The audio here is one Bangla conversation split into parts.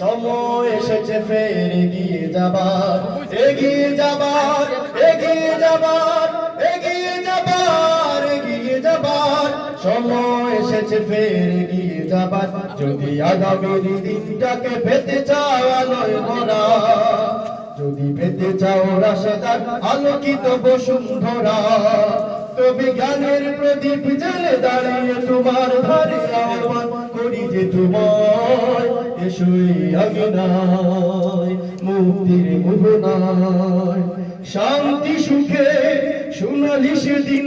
সময় এসেছে, ফের এগিয়ে যাবার। এগিয়ে যাবার এগিয়ে যাবার এগিয়ে যাবার এগিয়ে যাবার। সময় এসেছে, ফের এগিয়ে যাবার। যদি আগামীর দিনটাকে পেতে চাও আলোয় ভরা, যদি পেতে চাও রাশেদার আলোকিত বসুন্ধরা তবে জ্ঞানের প্রদীপ দাঁড়িয়ে তোমার আহ্বান করি যে এসোই মুক্তির মোহনায় শান্তি, সুখে সোনালি সেদিন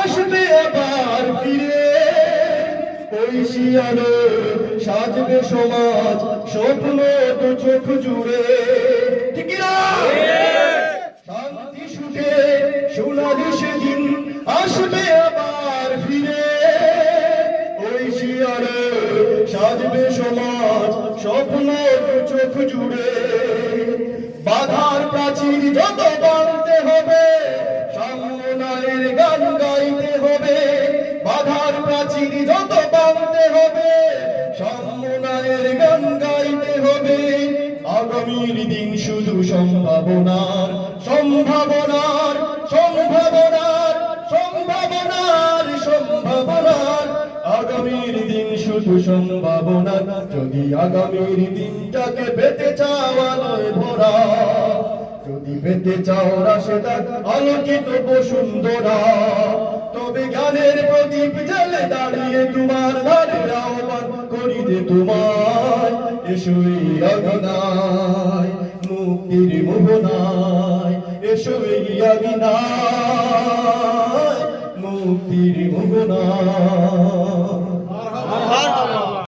আসবে আবার ফিরে। ওই সাজবে সমাজ, স্বপ্ন তো চোখ জুড়ে। সাজবে সমাজ, স্বপ্ন চোখ জুড়ে। বাধার প্রাচীর যত বাঁধতে হবে সামনায়ের গান গাইতে হবে। বাধার প্রাচীর যত বাঁধতে হবে সামনায়ের গান গাইতে হবে। আগামীর দিন শুধু সম্ভাবনার সম্ভাবনার সম্ভাবনার সম্ভাবনার সম্ভাবনার। আগামীর দিন শুধু সম্ভাবনার যদি আগামীর দিনটাকে পেতে চাওয়ালয় ভরা, যদি পেতে চাও রাশেদার আলোকিত বসুন্ধরা, তবে জ্ঞানের প্রদীপ জেলে দাঁড়িয়ে তোমার ধারে আহ্বান করি যে তোমার এসোই অগনায় মুক্তির মোহনায় এসোই অগনায় মুক্তির ভুবনা